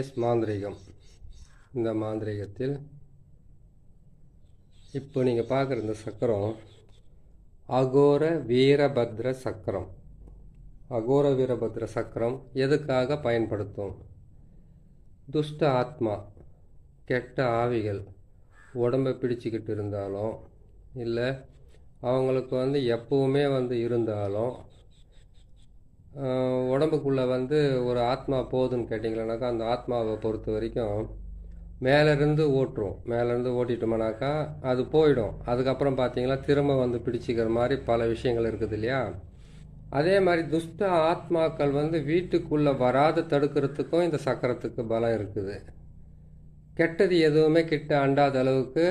வணக்கம் மாந்திரிகம். இந்த மாந்திரிகத்தில் இப்போ நீங்கள் பார்க்குற இந்த சக்கரம் அகோர வீரபத்ர சக்கரம். அகோர வீரபத்ர சக்கரம் எதுக்காக பயன்படுத்தும்? துஷ்ட ஆத்மா கெட்ட ஆவிகள் உடம்பை பிடிச்சிக்கிட்டு இருந்தாலும் இல்லை அவங்களுக்கு வந்து எப்பவுமே வந்து இருந்தாலும் உடம்புக்குள்ளே வந்து ஒரு ஆத்மா போகுதுன்னு கேட்டிங்களேனாக்கா அந்த ஆத்மாவை பொறுத்த வரைக்கும் மேலேருந்து ஓட்டுரும். மேலேருந்து ஓட்டிட்டோம்னாக்கா அது போயிடும். அதுக்கப்புறம் பார்த்தீங்கன்னா திரும்ப வந்து பிடிச்சிக்கிற மாதிரி பல விஷயங்கள் இருக்குது இல்லையா? அதே மாதிரி துஷ்ட ஆத்மாக்கள் வந்து வீட்டுக்குள்ளே வராத தடுக்கிறதுக்கும் இந்த சக்கரத்துக்கு பலம் இருக்குது. கெட்டது எதுவுமே கிட்ட அண்டாத அளவுக்கு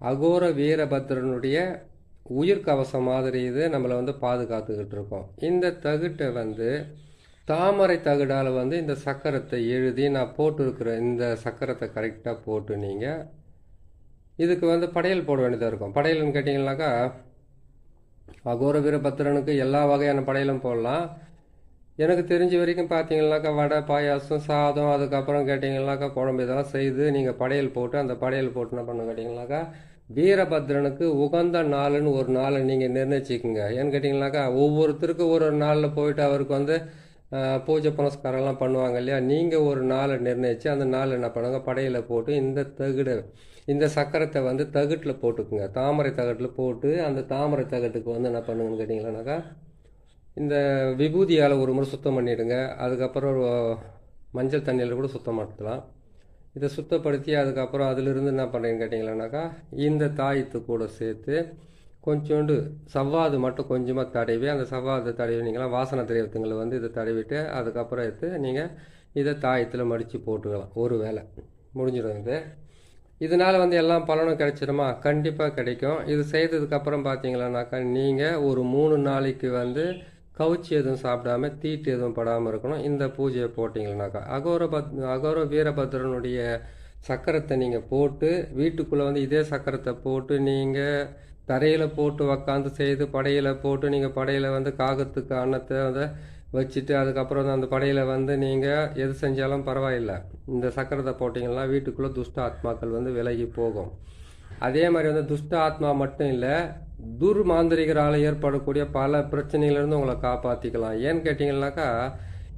அகோர வீரபத்ரனுடைய உயிர் கவசம் மாதிரி இது நம்மளை வந்து பாதுகாத்துக்கிட்டு இருக்கோம். இந்த தகுட்டை வந்து தாமரை தகுடால் வந்து இந்த சக்கரத்தை எழுதி நான் போட்டிருக்கிற இந்த சக்கரத்தை கரெக்டாக போட்டு நீங்கள் இதுக்கு வந்து படையல் போட வேண்டியதாக இருக்கும். படையல்னு கேட்டிங்கனாக்கா அகோர வீரபத்திரனுக்கு எல்லா வகையான படையலும் போடலாம். எனக்கு தெரிஞ்ச வரைக்கும் பார்த்தீங்கன்னாக்கா வடை பாயாசம் சாதம் அதுக்கப்புறம் கேட்டிங்கனாக்கா குழம்பு இதெல்லாம் செய்து நீங்கள் படையல் போட்டு அந்த படையல் போட்டு என்ன பண்ண கேட்டிங்கனாக்கா வீரபத்ரனுக்கு உகந்த நாளுன்னு ஒரு நாளை நீங்கள் நிர்ணயிச்சிக்கோங்க. ஏன்னு கேட்டிங்கனாக்கா ஒவ்வொருத்தருக்கும் ஒரு ஒரு நாளில் போயிட்டு அவருக்கு வந்து பூஜை புனஸ்காரம்லாம் பண்ணுவாங்க இல்லையா? நீங்கள் ஒரு நாளை நிர்ணயித்து அந்த நாள் என்ன பண்ணுங்க? படையில் போட்டு இந்த தகுடு இந்த சக்கரத்தை வந்து தகுட்டில் போட்டுக்குங்க. தாமரை தகட்டில் போட்டு அந்த தாமரை தகட்டுக்கு வந்து என்ன பண்ணுங்கன்னு கேட்டிங்களானாக்கா இந்த விபூதியால் ஒரு முறை சுத்தம் பண்ணிவிடுங்க அதுக்கப்புறம் மஞ்சள் தண்ணியில் கூட சுத்தம் மாட்டலாம் இதை சுத்தப்படுத்தி அதுக்கப்புறம் அதிலிருந்து என்ன பண்ணுறீங்கன்னு கேட்டிங்களானாக்கா இந்த தாயத்து கூட சேர்த்து கொஞ்சோண்டு சவ்வாது மட்டும் கொஞ்சமாக தடவி அந்த சவ்வாது தடவினீங்களா வாசனை திரைவத்துங்களை வந்து இதை தடவிட்டு அதுக்கப்புறம் எடுத்து நீங்கள் இதை தாயத்தில் மடித்து போட்டுக்கலாம். ஒரு வேளை. முடிஞ்சிடும் இது. இதனால் வந்து எல்லாம் பலனும் கிடைச்சிடுமா கண்டிப்பாக கிடைக்கும். இது செய்ததுக்கப்புறம் பார்த்தீங்களானாக்கா நீங்கள் ஒரு மூணு நாளைக்கு வந்து கவுச்சி எதுவும் சாப்பிடாம தீட்டு எதுவும் படாமல் இருக்கணும். இந்த பூஜையை போட்டிங்கன்னாக்கா அகோர பத் அகோர வீரபத்ரனுடைய சக்கரத்தை நீங்கள் போட்டு வீட்டுக்குள்ளே வந்து இதே சக்கரத்தை போட்டு நீங்கள் தரையில் போட்டு உக்காந்து செய்து படையில் போட்டு நீங்கள் படையில் வந்து காகத்துக்கு அன்னத்தை வந்து வச்சுட்டு அதுக்கப்புறம் வந்து அந்த படையில் வந்து நீங்கள் எது செஞ்சாலும் பரவாயில்லை. இந்த சக்கரத்தை போட்டிங்கன்னா வீட்டுக்குள்ளே துஷ்ட ஆத்மாக்கள் வந்து விலகி போகும். அதே மாதிரி வந்து துஷ்ட ஆத்மா மட்டும் இல்லை துர்மாந்திரிகரால் ஏற்படக்கூடிய பல பிரச்சனைகளிலிருந்து உங்களை காப்பாற்றிக்கலாம் ஏன்னு கேட்டிங்கன்னாக்கா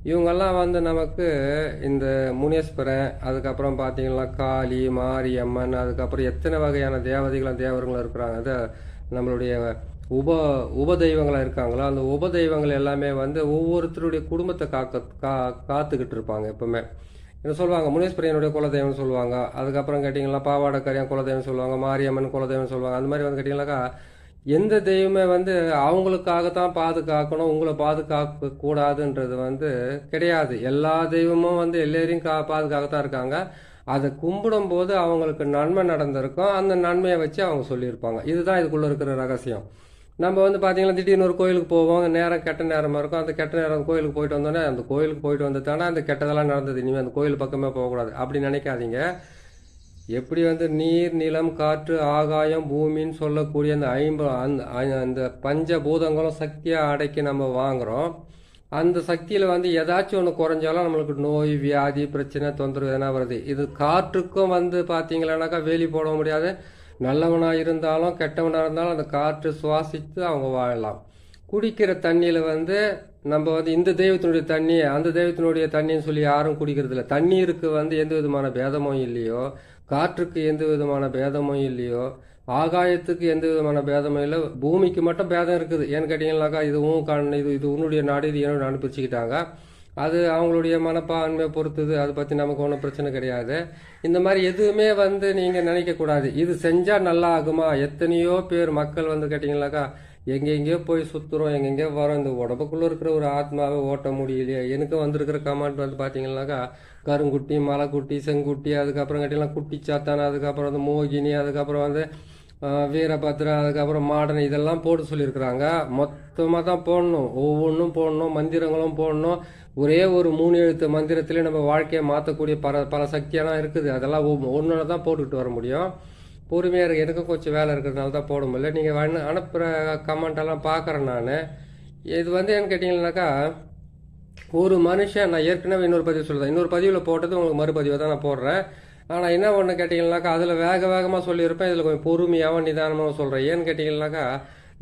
இவங்கெல்லாம் வந்து நமக்கு இந்த முனேஸ்வரன் அதுக்கப்புறம் பார்த்தீங்கன்னா காளி மாரியம்மன் அதுக்கப்புறம் எத்தனை வகையான தேவதைகளும் தேவர்களும் இருக்கிறாங்க. அது நம்மளுடைய உப உபதெய்வங்களாக இருக்காங்களோ? அந்த உபதெய்வங்கள் எல்லாமே வந்து ஒவ்வொருத்தருடைய குடும்பத்தை காக்க கா காத்துக்கிட்டு இருப்பாங்க எப்பவுமே. என்ன சொல்லுவாங்க முனீஸ்வரனுடைய குலதெய்வம்னு சொல்லுவாங்க அதுக்கப்புறம் கேட்டிங்கன்னா பாவாடக்கரியான் குலதெய்வம் சொல்லுவாங்க மாரியம்மன் குலதெய்வம் சொல்லுவாங்க அந்த மாதிரி வந்து கேட்டிங்கனாக்கா எந்த தெய்வமே வந்து அவங்களுக்காக தான் பாதுகாக்கணும் உங்களை பாதுகாக்க கூடாதுன்றது வந்து கிடையாது. எல்லா தெய்வமும் வந்து எல்லாரையும் கா பாதுகாக்கத்தான் இருக்காங்க. அதை கும்பிடும் போது அவங்களுக்கு நன்மை நடந்திருக்கும். அந்த நன்மையை வச்சு அவங்க சொல்லியிருப்பாங்க. இதுதான் இதுக்குள்ளே இருக்கிற ரகசியம். நம்ம வந்து பார்த்தீங்கன்னா திடீர்னு ஒரு கோயிலுக்கு போவோம். நேரம் கெட்ட நேரமாக இருக்கும். அந்த கெட்ட நேரம் கோயிலுக்கு போயிட்டு வந்தோடனே அந்த கோயிலுக்கு போயிட்டு வந்து தானே அந்த கெட்டதெல்லாம் நடந்தது. இனிமேல் அந்த கோயில் பக்கமே போகக்கூடாது. அப்படி நினைக்காதீங்க. எப்படி வந்து நீர் நிலம் காற்று ஆகாயம் பூமின்னு சொல்லக்கூடிய அந்த ஐம்ப அந்த அந்த அந்த பஞ்சபூதங்களும் சக்தியாக அடக்கி நம்ம வாங்குகிறோம் அந்த சக்தியில் வந்து ஏதாச்சும் ஒன்று குறைஞ்சாலும் நம்மளுக்கு நோய் வியாதி பிரச்சனை தொந்தரவு எதனா வருது. இது காற்றுக்கும் வந்து பார்த்தீங்களானாக்கா வேலி போட முடியாது. நல்லவனாக இருந்தாலும் கெட்டவனாக இருந்தாலும் அந்த காற்று சுவாசித்து அவங்க வாழலாம். குடிக்கிற தண்ணியில் வந்து நம்ம வந்து இந்த தெய்வத்தினுடைய தண்ணி அந்த தெய்வத்தினுடைய தண்ணின்னு சொல்லி யாரும் குடிக்கிறது இல்லை தண்ணீருக்கு வந்து எந்த விதமான பேதமும் இல்லையோ காற்றுக்கு எந்த விதமான பேதமும் இல்லையோ ஆகாயத்துக்கு எந்த விதமான பேதமும் இல்லை பூமிக்கு மட்டும் பேதம் இருக்குது. ஏன்னு கேட்டிங்கனாக்கா இதுவும் கண் இது இது உன்னுடைய நாடு இது என்னோட நாடு பிரிச்சுக்கிட்டாங்க. அது அவங்களுடைய மனப்பான்மையை பொறுத்தது அதை பற்றி நமக்கு ஒன்றும் பிரச்சனை கிடையாது. இந்த மாதிரி எதுவுமே வந்து நீங்கள் நினைக்கக்கூடாது. இது செஞ்சால் நல்லா ஆகுமா? எத்தனையோ பேர் மக்கள் வந்து கேட்டிங்கனாக்கா எங்கெங்கேயோ போய் சுற்றுறோம் எங்கெங்கேயோ வரோம். இந்த உடம்புக்குள்ளே இருக்கிற ஒரு ஆத்மாவை ஓட்ட முடியலையே. எனக்கு வந்திருக்கிற கமெண்ட் வந்து பார்த்தீங்கன்னாக்கா கருங்குட்டி மலைக்குட்டி செங்குட்டி அதுக்கப்புறம் குட்டி சாத்தான் அதுக்கப்புறம் வந்து மோகினி அதுக்கப்புறம் வந்து வீரபத்ரா அதுக்கப்புறம் மாடன் இதெல்லாம் போட்டு சொல்லியிருக்கிறாங்க. மொத்தமாக தான் போடணும். ஒவ்வொன்றும் போடணும் மந்திரங்களும் போடணும். ஒரே ஒரு மூணு எழுத்து மந்திரத்திலே நம்ம வாழ்க்கையை மாற்றக்கூடிய பல பல சக்தியெல்லாம் இருக்குது. அதெல்லாம் ஒன்று தான் போட்டுக்கிட்டு வர முடியும். பொறுமையாக இருக்கு எனக்கும் கொஞ்சம் வேலை இருக்கிறதுனால தான் போட முடியல. நீங்கள் அனுப்புகிற கமெண்டெல்லாம் பார்க்குறேன் நான். இது வந்து என்ன கேட்டிங்கன்னாக்கா ஒரு மனுஷன் நான் ஏற்கனவே இன்னொரு பதிவு சொல்கிறேன் இன்னொரு பதிவில் போட்டது உங்களுக்கு மறுபதிவை தான் நான் போடுறேன். ஆனால் என்ன ஒன்று கேட்டிங்கனாக்கா அதில் வேக வேகமாக சொல்லியிருப்பேன். இதில் கொஞ்சம் பொறுமையாகவும் நிதானமாகவும் சொல்கிறேன் ஏன்னு கேட்டிங்கனாக்கா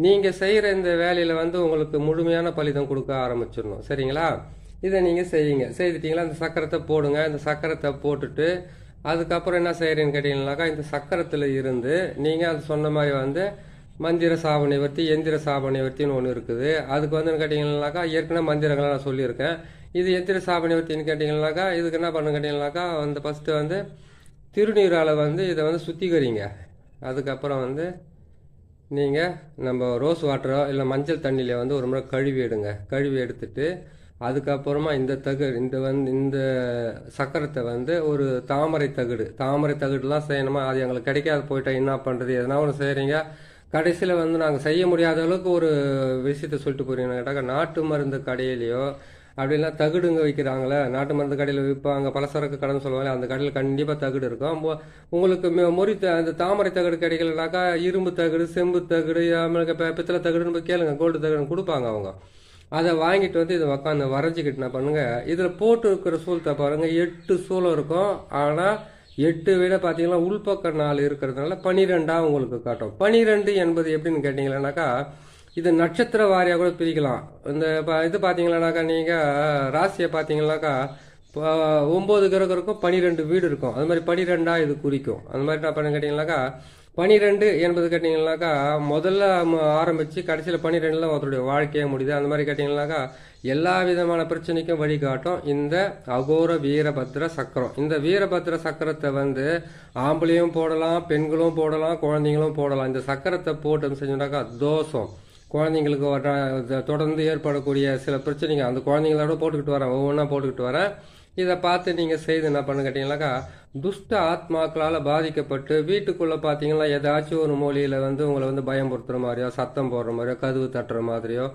நீங்கள் செய்கிற இந்த வேலையில் வந்து உங்களுக்கு முழுமையான பலிதம் கொடுக்க ஆரம்பிச்சிடணும். சரிங்களா? இதை நீங்கள் செய்யுங்க. செய்துட்டிங்களா? இந்த சக்கரத்தை போடுங்க. இந்த சக்கரத்தை போட்டுட்டு அதுக்கப்புறம் என்ன செய்கிறீங்கன்னு கேட்டிங்கனாக்கா இந்த சக்கரத்தில் இருந்து நீங்கள் அது சொன்ன மாதிரி வந்து மந்திர சாபனை வர்த்தி எந்திர சாபனை வர்த்தின்னு ஒன்று இருக்குது. அதுக்கு வந்து கேட்டிங்கனாக்கா ஏற்கனவே மந்திரங்களை நான் சொல்லியிருக்கேன். இது எந்திர சாபனை நிவர்த்தின்னு கேட்டிங்கனாக்கா இதுக்கு என்ன பண்ணு கேட்டிங்கனாக்கா வந்து ஃபஸ்ட்டு வந்து திருநீரால் வந்து இதை வந்து சுத்திகரிங்க. அதுக்கப்புறம் வந்து நீங்கள் நம்ம ரோஸ் வாட்டரோ இல்லை மஞ்சள் தண்ணியில் வந்து ஒரு முறை கழுவி எடுங்க. கழுவி எடுத்துட்டு அதுக்கப்புறமா இந்த தகடு இந்த வந்து இந்த சக்கரத்தை வந்து ஒரு தாமரை தகடு. தாமரை தகடுலாம் செய்யணுமா? அது எங்களுக்கு கிடைக்காது. போயிட்டா என்ன பண்ணுறது எதனா ஒன்று செய்கிறீங்க கடைசியில் வந்து நாங்கள் செய்ய முடியாத அளவுக்கு ஒரு விஷயத்த சொல்லிட்டு போறீங்கன்னு கேட்டாக்கா நாட்டு மருந்து கடையிலையோ அப்படிலாம் தகுடுங்க வைக்கிறாங்களே. நாட்டு மருந்து கடையில் விற்பாங்க பலசரக்கு கடைன்னு சொல்லுவாங்க அந்த கடையில் கண்டிப்பாக தகுடு இருக்கும். உங்களுக்கு மொ- மொறி த- அந்த தாமரை தகடு கிடைக்கலனாக்கா இரும்பு தகடு செம்பு தகுடு நம்மளுக்கு பித்தளை தகுடுன்னு போய் கேளுங்க. கோல்டு தகுடுன்னு கொடுப்பாங்க அவங்க. அதை வாங்கிட்டு வந்து இதை உக்காந்து வரைஞ்சிக்கிட்டு என்ன பண்ணுங்க. இதில் போட்டு இருக்கிற சூளத்தை பாருங்கள் எட்டு சூழல் இருக்கும். ஆனால் எட்டு விட பார்த்தீங்கன்னா உள்பக்க நாலு இருக்கிறதுனால பனிரெண்டாக உங்களுக்கு காட்டும். பனிரெண்டு என்பது எப்படின்னு கேட்டிங்கன்னாக்கா இது நட்சத்திர வாரியாக கூட பிரிக்கலாம். இந்த ப- இது பார்த்தீங்கன்னாக்கா நீங்கள் ராசியை பார்த்தீங்கன்னாக்கா இப்போ ஒம்பது கிரகம் இருக்கும் பனிரெண்டு வீடு இருக்கும். அது மாதிரி பனிரெண்டாக இது குறிக்கும். அந்த மாதிரி என்ன பண்ணு கேட்டிங்கனாக்கா பனிரெண்டு என்பது கேட்டிங்கனாக்கா முதல்ல ஆரம்பித்து ஆரம்பிச்சு கடைசியில் பனிரெண்டில் ஒருத்தருடைய வாழ்க்கையே முடியுது. அந்த மாதிரி கேட்டிங்கனாக்கா எல்லா விதமான பிரச்சனைக்கும் வழிகாட்டும். இந்த அகோர வீரபத்ர சக்கரம். இந்த வீரபத்ர சக்கரத்தை வந்து ஆம்பளையும் போடலாம் பெண்களும் போடலாம் குழந்தைங்களும் போடலாம். இந்த சக்கரத்தை போட்டு செஞ்சோம்னாக்கா தோஷம். குழந்தைங்களுக்கு வர தொடர்ந்து ஏற்படக்கூடிய சில பிரச்சனைங்க அந்த குழந்தைங்களோட போட்டுக்கிட்டு வரேன் ஒவ்வொன்றா போட்டுக்கிட்டு வரேன் இதை பார்த்து நீங்கள் செய்து என்ன பண்ணு கேட்டிங்கனாக்கா துஷ்ட ஆத்மாக்களால் பாதிக்கப்பட்டு வீட்டுக்குள்ளே பார்த்தீங்கன்னா ஏதாச்சும் ஒரு மொழியில் வந்து உங்களை வந்து பயம்படுத்துகிற மாதிரியோ சத்தம் போடுற மாதிரியோ கதவு தட்டுற மாதிரியோ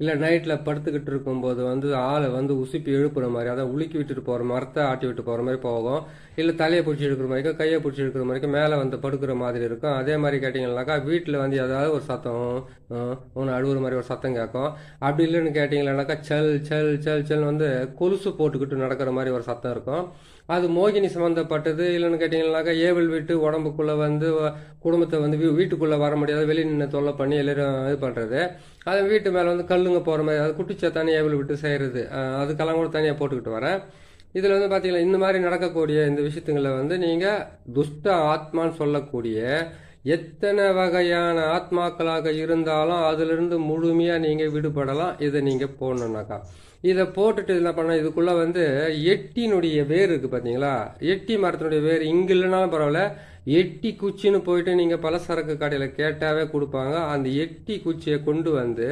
இல்லை நைட்டில் படுத்துக்கிட்டு இருக்கும்போது வந்து ஆளை வந்து உசுப்பி எழுப்புற மாதிரி அதான் உலுக்கி விட்டுட்டு போகிற மரத்தை ஆட்டி விட்டு போகிற மாதிரி போகும். இல்லை தலையை பிடிச்சி எடுக்கிற மாதிரி கையை பிடிச்சி எடுக்கிற மாதிரி மேலே வந்து படுக்கிற மாதிரி இருக்கும். அதே மாதிரி கேட்டிங்கனாக்கா வீட்டில் வந்து ஏதாவது ஒரு சத்தம் ஒன்று அழுகுற மாதிரி ஒரு சத்தம் கேட்கும். அப்படி இல்லைன்னு கேட்டிங்கன்னாக்கா சல் சல் சல் சல் வந்து கொலுசு போட்டுக்கிட்டு நடக்கிற மாதிரி ஒரு சத்தம் இருக்கும். அது மோகினி சம்மந்தப்பட்டது இல்லைன்னு கேட்டிங்கனாக்கா ஏவல் விட்டு உடம்புக்குள்ளே வந்து குடும்பத்தை வந்து வீ- வீட்டுக்குள்ளே வர முடியாது வெளியே நின்று தொல்லை பண்ணி எல்லாரும் இது பண்ணுறது அது வீட்டு மேலே வந்து கல்லுங்க போகிற மாதிரி அது குட்டிச்சத்தானே ஏவல் விட்டு செய்கிறது அதுக்கெல்லாம் கூட தனியாக போட்டுக்கிட்டு வரேன். இதில் வந்து பார்த்தீங்கன்னா இந்த மாதிரி நடக்கக்கூடிய இந்த விஷயத்துங்களை வந்து நீங்கள் துஷ்ட ஆத்மான்னு சொல்லக்கூடிய எத்தனை வகையான ஆத்மாக்களாக இருந்தாலும் அதிலிருந்து முழுமையாக நீங்கள் விடுபடலாம். இதை நீங்கள் போடணுன்னாக்கா இதை போட்டுட்டு என்ன பண்ண இதுக்குள்ளே வந்து எட்டினுடைய வேர் இருக்குது பார்த்தீங்களா எட்டி மரத்தினுடைய வேர் இங்கே இல்லைனாலும் பரவாயில்ல. எட்டி குச்சின்னு போயிட்டு நீங்கள் பலசரக்கு கடையில் கேட்டாவே கொடுப்பாங்க. அந்த எட்டி குச்சியை கொண்டு வந்து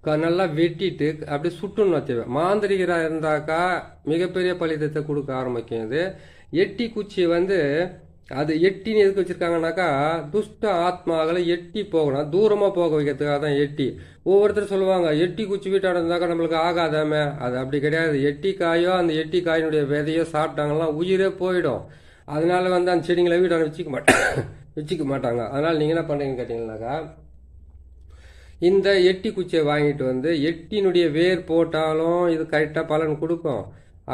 க- நல்லா வெட்டிட்டு அப்படியே சுட்டுன்னு வச்சுவேன் மாந்திரிகராக இருந்தாக்கா மிகப்பெரிய பலிதத்தை கொடுக்க ஆரம்பிக்கும் இது. எட்டி குச்சி வந்து அது எட்டின்னு எதுக்கு வச்சுருக்காங்கனாக்கா துஷ்ட ஆத்மாக்களை எட்டி போகணும். தூரமாக போக வைக்கிறதுக்காக தான் எட்டி. ஒவ்வொருத்தர் சொல்லுவாங்க எட்டி குச்சி வீட்டாக இருந்தாக்கா நம்மளுக்கு ஆகாதாமே? அது அப்படி கிடையாது. எட்டி காயோ அந்த எட்டி காயினுடைய விதையோ சாப்பிட்டாங்கன்னா உயிரே போயிடும். அதனால வந்து அந்த செடிங்களை வீட்டாட வச்சுக்க மாட்டாங்க வச்சுக்க மாட்டாங்க. அதனால் நீங்கள் என்ன பண்ணுறீங்கன்னு கேட்டிங்கனாக்கா இந்த எட்டி குச்சியை வாங்கிட்டு வந்து எட்டினுடைய வேர் போட்டாலும் இது கரெக்டாக பலன் கொடுக்கும்.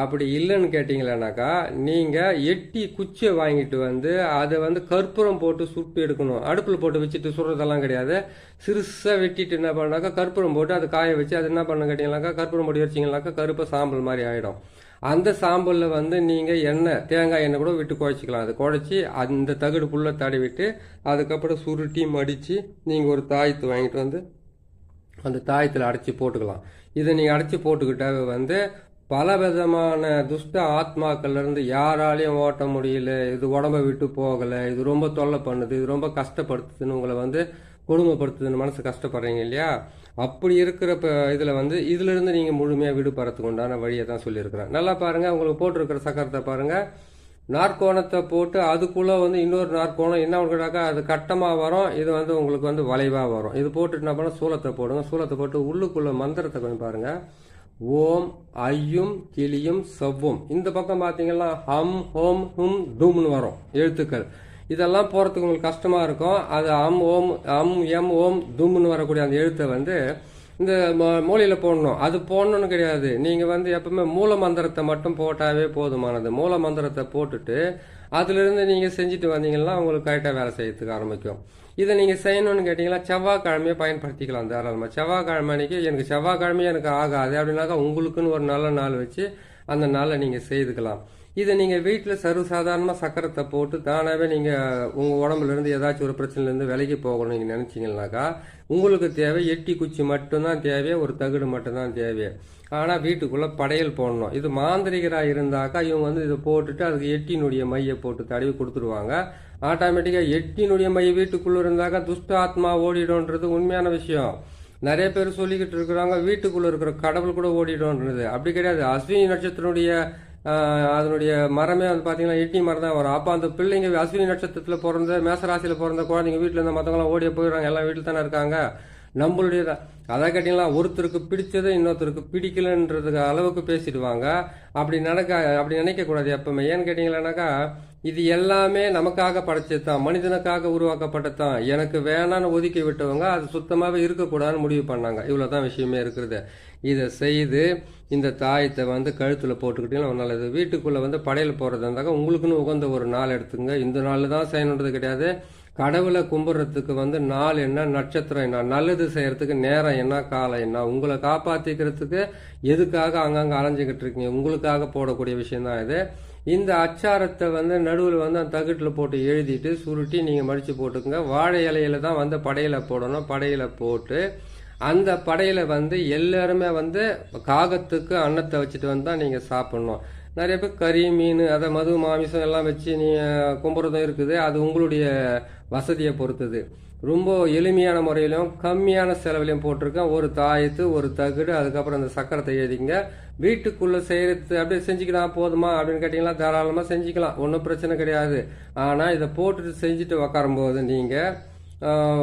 அப்படி இல்லைன்னு கேட்டிங்களேனாக்கா நீங்கள் எட்டி குச்சியை வாங்கிட்டு வந்து அதை வந்து கற்பூரம் போட்டு சுட்டு எடுக்கணும். அடுப்பில் போட்டு வச்சுட்டு சுடுறதெல்லாம் கிடையாது. சிறுசாக வெட்டிட்டு என்ன பண்ணாக்கா கற்பூரம் போட்டு அதை காய வச்சு அது என்ன பண்ண கேட்டிங்கனாக்கா கற்பூரம் போட்டு வச்சிங்கனாக்கா கருப்பை சாம்பல் மாதிரி ஆகிடும் அந்த சாம்பலில் வந்து நீங்கள் எண்ணெய் தேங்காய் எண்ணெய் கூட விட்டு குழச்சிக்கலாம். அது குழச்சி அந்த தகடு புல்லை தடவிட்டு அதுக்கப்புறம் சுருட்டி மடித்து நீங்கள் ஒரு தாயத்து வாங்கிட்டு வந்து அந்த தாயத்தில் அடைச்சி போட்டுக்கலாம். இதை நீங்கள் அடைச்சி போட்டுக்கிட்டாவே வந்து பல விதமான துஷ்ட ஆத்மாக்கள்லேருந்து யாராலையும் ஓட்ட முடியல. இது உடம்ப விட்டு போகலை. இது ரொம்ப தொல்லை பண்ணுது. இது ரொம்ப கஷ்டப்படுத்துதுன்னு உங்களை வந்து கொடுமைப்படுத்துதுன்னு மனசு கஷ்டப்படுறீங்க இல்லையா? அப்படி இருக்கிற இப்போ இதில் வந்து இதிலிருந்து நீங்கள் முழுமையாக விடுபடுறதுக்கு உண்டான வழியை தான் சொல்லியிருக்கிறேன். நல்லா பாருங்கள் உங்களுக்கு போட்டிருக்கிற சக்கரத்தை பாருங்கள் நாற்கோணத்தை போட்டு அதுக்குள்ளே வந்து இன்னொரு நாற்கோணம். என்ன கேட்டாக்கா அது கட்டமாக வரும். இது வந்து உங்களுக்கு வந்து வளைவாக வரும். இது போட்டுட்டு என்ன பண்ணால் சூலத்தை போடுங்க. சூலத்தை போட்டு உள்ளுக்குள்ளே மந்திரத்தை கொஞ்சம் பாருங்கள் ஓம் ஐயும் கிளியும் செவ்வும். இந்த பக்கம் பார்த்தீங்கன்னா ஹம் ஹோம் ஹும் டூம்னு வரும். எழுத்துக்கள். இதெல்லாம் போகிறதுக்கு உங்களுக்கு கஷ்டமாக இருக்கும். அது அம் ஓம் அம் எம் ஓம் தும்னு வரக்கூடிய அந்த எழுத்தை வந்து இந்த மூலையில் போடணும். அது போடணும்னு கிடையாது. நீங்கள் வந்து எப்பவுமே மூல மந்திரத்தை மட்டும் போட்டாவே போதுமானது. மூல மந்திரத்தை போட்டுட்டு அதுலேருந்து நீங்கள் செஞ்சுட்டு வந்தீங்கன்னா உங்களுக்கு கரெக்டாக வேலை செய்யறதுக்கு ஆரம்பிக்கும். இதை நீங்க செய்யணும்னு கேட்டீங்கன்னா செவ்வாய்க்கிழமையை பயன்படுத்திக்கலாம் தாராளமாக செவ்வாய்க்கிழமை அன்னைக்கு எனக்கு செவ்வாய்க்கிழமையே எனக்கு ஆகாது. அப்படின்னாக்கா உங்களுக்குன்னு ஒரு நல்ல நாள் வச்சு அந்த நாளை நீங்க செய்துக்கலாம். இதை நீங்கள் வீட்டில் சர்வசாதாரணமாக சக்கரத்தை போட்டு தானாகவே நீங்கள் உங்கள் உடம்புலேருந்து ஏதாச்சும் ஒரு பிரச்சனையிலேருந்து விலைக்கு போகணும் நீங்கள் நினச்சிங்கனாக்கா உங்களுக்கு தேவை எட்டி குச்சி மட்டும்தான் தேவையே ஒரு தகுடு மட்டும்தான் தேவையே. ஆனால் வீட்டுக்குள்ளே படையல் போடணும். இது மாந்திரிகராக இருந்தாக்கா இவங்க வந்து இதை போட்டுட்டு அதுக்கு எட்டினுடைய மையை போட்டு தடவி கொடுத்துருவாங்க ஆட்டோமேட்டிக்காக எட்டினுடைய மைய வீட்டுக்குள்ளே இருந்தாக்கா துஷ்ட ஆத்மா ஓடிடும்ன்றது உண்மையான விஷயம். நிறைய பேர் சொல்லிக்கிட்டு இருக்கிறாங்க வீட்டுக்குள்ளே இருக்கிற கடவுள் கூட ஓடிடும்ன்றது. அப்படி கிடையாது. அஸ்வினி நட்சத்திரனுடைய அதனுடைய மரமே வந்து பார்த்தீங்கன்னா எட்டி மரம் தான் வரும். அப்போ அந்த பிள்ளைங்க அஸ்வினி நட்சத்திரத்தில் பிறந்த மேசராசியில் பிறந்த குழந்தைங்க வீட்டில் இருந்த மற்றவங்களாம் ஓடிய போயிடுறாங்க. எல்லாம் வீட்டில் தானே இருக்காங்க. நம்மளுடைய அதை கேட்டிங்களா ஒருத்தருக்கு பிடிச்சதை இன்னொருத்தருக்கு பிடிக்கலன்றதுக்கு அளவுக்கு பேசிடுவாங்க. அப்படி நடக்க அப்படி நினைக்கக்கூடாது எப்பவுமே. ஏன்னு கேட்டீங்களானாக்கா இது எல்லாமே நமக்காக படைச்சது தான் மனிதனுக்காக உருவாக்கப்பட்டது தான் எனக்கு வேணான்னு ஒதுக்கி விட்டவங்க அது சுத்தமாகவே இருக்கக்கூடாதுன்னு முடிவு பண்ணாங்க. இவ்வளோ தான் விஷயமே இருக்கிறது இதை செய்து இந்த தாயத்தை வந்து கழுத்தில் போட்டுக்கிட்டீங்கன்னா நல்லது. வீட்டுக்குள்ளே வந்து படையல் போகிறது இருந்தாக்கா உங்களுக்குன்னு உகந்த ஒரு நாள் எடுத்துங்க இந்த நாள் தான் செய்யணுன்றது கிடையாது. கடவுளை கும்பிட்றதுக்கு வந்து நாள் என்ன நட்சத்திரம் என்ன நல்லது செய்யறதுக்கு நேரம் என்ன காலம் என்ன உங்களை காப்பாத்திக்கிறதுக்கு எதுக்காக அங்கங்கே அலைஞ்சிக்கிட்டு இருக்கீங்க? உங்களுக்காக போடக்கூடிய விஷயம் தான் இது. இந்த அச்சாரத்தை வந்து நடுவில் வந்து அந்த தகட்டில் போட்டு எழுதிட்டு சுருட்டி நீங்கள் மடித்து போட்டுக்கங்க. வாழை இலையில தான் வந்து படையில போடணும். படையில போட்டு அந்த படையில வந்து எல்லாருமே வந்து காகத்துக்கு அன்னத்தை வச்சுட்டு வந்து தான் நீங்கள் சாப்பிடணும். நிறைய பேர் கறி மீன் அதை மது மாமிசம் எல்லாம் வச்சு நீங்கள் கும்புறதும் இருக்குது. அது உங்களுடைய வசதியை பொறுத்தது. ரொம்ப எளிமையான முறையிலும் கம்மியான செலவிலையும் போட்டிருக்கேன். ஒரு தாயத்து ஒரு தகுடு அதுக்கப்புறம் அந்த சக்கரத்தை எழுதிங்க வீட்டுக்குள்ளே செய்கிறது அப்படியே செஞ்சுக்கலாம் போதுமா அப்படின்னு கேட்டிங்கன்னா தாராளமாக செஞ்சுக்கலாம். ஒன்றும் பிரச்சனை கிடையாது. ஆனால் இதை போட்டுட்டு செஞ்சுட்டு உக்காரும்போது நீங்கள்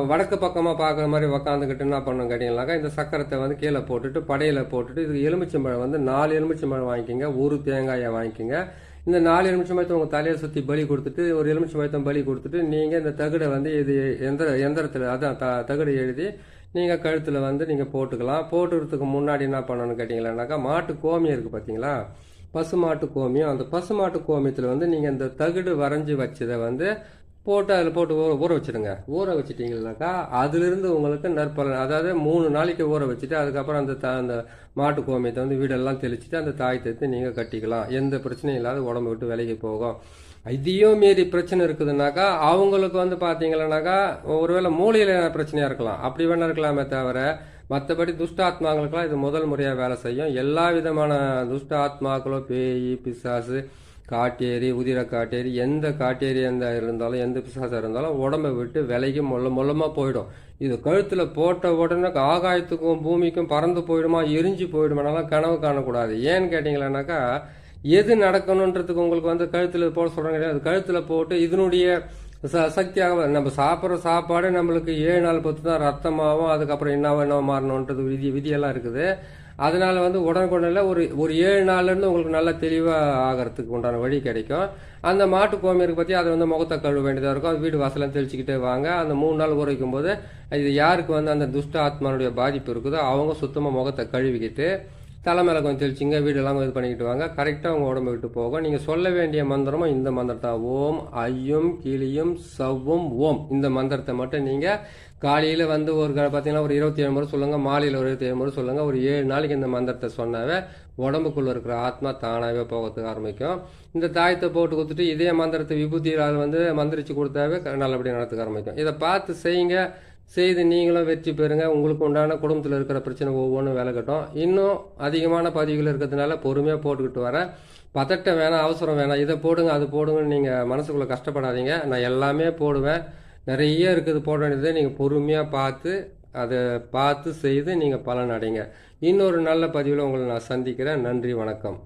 வடக்கு பக்கமாக பார்க்குற மாதிரி உக்காந்துக்கிட்டு என்ன பண்ணணும் கேட்டிங்கனாக்கா இந்த சக்கரத்தை வந்து கீழே போட்டுட்டு படையில் போட்டுட்டு இது எலுமிச்சம்பழம் வந்து நாலு எலுமிச்சம்பழம் வாங்கிக்கோங்க ஒரு தேங்காயை வாங்கிக்கோங்க. இந்த நாலு எலுமிச்சம்பழத்தை உங்கள் தலையை சுற்றி பலி கொடுத்துட்டு ஒரு எலுமிச்சம்பழத்தை பலி கொடுத்துட்டு நீங்கள் இந்த தகுடை வந்து இது எந்திர எந்திரத்தில் அதான் த தகுடை எழுதி நீங்கள் கழுத்தில் வந்து நீங்கள் போட்டுக்கலாம். போட்டுக்கிறதுக்கு முன்னாடி என்ன பண்ணணும்னு கேட்டிங்களானாக்கா மாட்டு கோமியம் இருக்குது பார்த்தீங்களா பசுமாட்டு கோமியம். அந்த பசுமாட்டு கோமியத்தில் வந்து நீங்கள் இந்த தகுடு வரைஞ்சி வச்சதை வந்து போட்டு அதில் போட்டு ஊற ஊற வச்சிடுங்க. ஊற வச்சிட்டிங்கனாக்கா அதுலேருந்து உங்களுக்கு நற்பலன் அதாவது மூணு நாளைக்கு ஊற வச்சுட்டு அதுக்கப்புறம் அந்த த அந்த மாட்டு கோமியத்தை வந்து வீடெல்லாம் தெளிச்சுட்டு அந்த தாய் தத்து நீங்கள் கட்டிக்கலாம். எந்த பிரச்சனையும் இல்லாத உடம்பு விட்டு விலகி போகும். இதையும் மீறி பிரச்சனை இருக்குதுனாக்கா அவங்களுக்கு வந்து பார்த்தீங்கன்னாக்கா ஒருவேளை மூளையில் பிரச்சனையாக இருக்கலாம். அப்படி வேணா இருக்கலாமே தவிர மற்றபடி துஷ்ட ஆத்மாங்களுக்கெல்லாம் இது முதல் முறையாக வேலை செய்யும். எல்லா விதமான துஷ்ட ஆத்மாக்களோ பேய் பிசாசு காட்டேரி உதிர காட்டேரி எந்த காட்டேரி எந்த இருந்தாலும் எந்த பிசாசம் இருந்தாலும் உடம்பை விட்டு விலைக்கு மொல்ல மொல்லமாக போயிடும். இது கழுத்தில் போட்ட உடனே ஆகாயத்துக்கும் பூமிக்கும் பறந்து போயிடுமா எரிஞ்சு போயிடுமானாலும் கனவு காணக்கூடாது. ஏன்னு கேட்டிங்களேனாக்கா எது நடக்கணுன்றதுக்கு உங்களுக்கு வந்து கழுத்தில் போட சொல்கிறாங்க கிடையாது கழுத்தில் போட்டு இதனுடைய ச சக்தியாக நம்ம சாப்பிட்ற சாப்பாடு நம்மளுக்கு ஏழு நாள் பத்து தான் ரத்தமாகவும் அதுக்கப்புறம் என்னவோ என்னவோ மாறணுன்றது விதி விதியெல்லாம் இருக்குது. அதனால் வந்து உடனுக்குடனில் ஒரு ஒரு ஏழு நாள்லேருந்து உங்களுக்கு நல்லா தெளிவாக ஆகிறதுக்கு உண்டான வழி கிடைக்கும். அந்த மாட்டு கோமியருக்கு பற்றி அதை வந்து முகத்தை கழுவ வேண்டியதாக இருக்கும். அது வீடு வாசலாம் தெளிச்சுக்கிட்டே வாங்க. அந்த மூணு நாள் ஊற வைக்கும் போது இது யாருக்கு வந்து அந்த துஷ்ட ஆத்மானுடைய பாதிப்பு இருக்குதோ அவங்க சுத்தமாக முகத்தை கழுவிக்கிட்டு தலை மேலே கொஞ்சம் தெளிச்சிங்க வீடெல்லாம் இது பண்ணிக்கிட்டு வாங்க. கரெக்டாக உங்கள் உடம்பு விட்டு போகும். நீங்கள் சொல்ல வேண்டிய மந்திரமும் இந்த மந்திரத்தை. ஓம் ஐயும் கிளியும் சவ்வும் ஓம். இந்த மந்திரத்தை மட்டும் நீங்கள் காலையில் வந்து ஒரு பார்த்தீங்கன்னா ஒரு இருபத்தி ஏழு முறை சொல்லுங்கள் மாலையில் ஒரு இருபத்தி ஏழு முறை சொல்லுங்கள் ஒரு ஏழு நாளைக்கு இந்த மந்திரத்தை சொன்னாவே உடம்புக்குள்ளே இருக்கிற ஆத்மா தானாகவே போகிறதுக்கு ஆரம்பிக்கும். இந்த தாயத்தை போட்டு கொடுத்துட்டு இதே மந்திரத்தை விபூதியால் வந்து மந்திரிச்சு கொடுத்தாவே க- நல்லபடியாக நடத்துக்க ஆரம்பிக்கும். இதை பார்த்து செய்யுங்க. செய்து நீங்களும் வெற்றி பெறுங்க. உங்களுக்கு உண்டான குடும்பத்தில் இருக்கிற பிரச்சனை ஒவ்வொன்றும் விலகட்டும் இன்னும் அதிகமான பதிவுகள் இருக்கிறதுனால பொறுமையாக போட்டுக்கிட்டு வரேன். பதட்டம் வேணாம் அவசரம் வேணாம். இதை போடுங்க அது போடுங்கன்னு நீங்கள் மனசுக்குள்ளே கஷ்டப்படாதீங்க. நான் எல்லாமே போடுவேன். நிறைய இருக்குது போட வேண்டியது நீங்கள் பொறுமையாக பார்த்து அதை பார்த்து செய்து நீங்கள் பலன் அடைங்க. இன்னொரு நல்ல பதிவில் உங்களை நான் சந்திக்கிறேன். நன்றி வணக்கம்.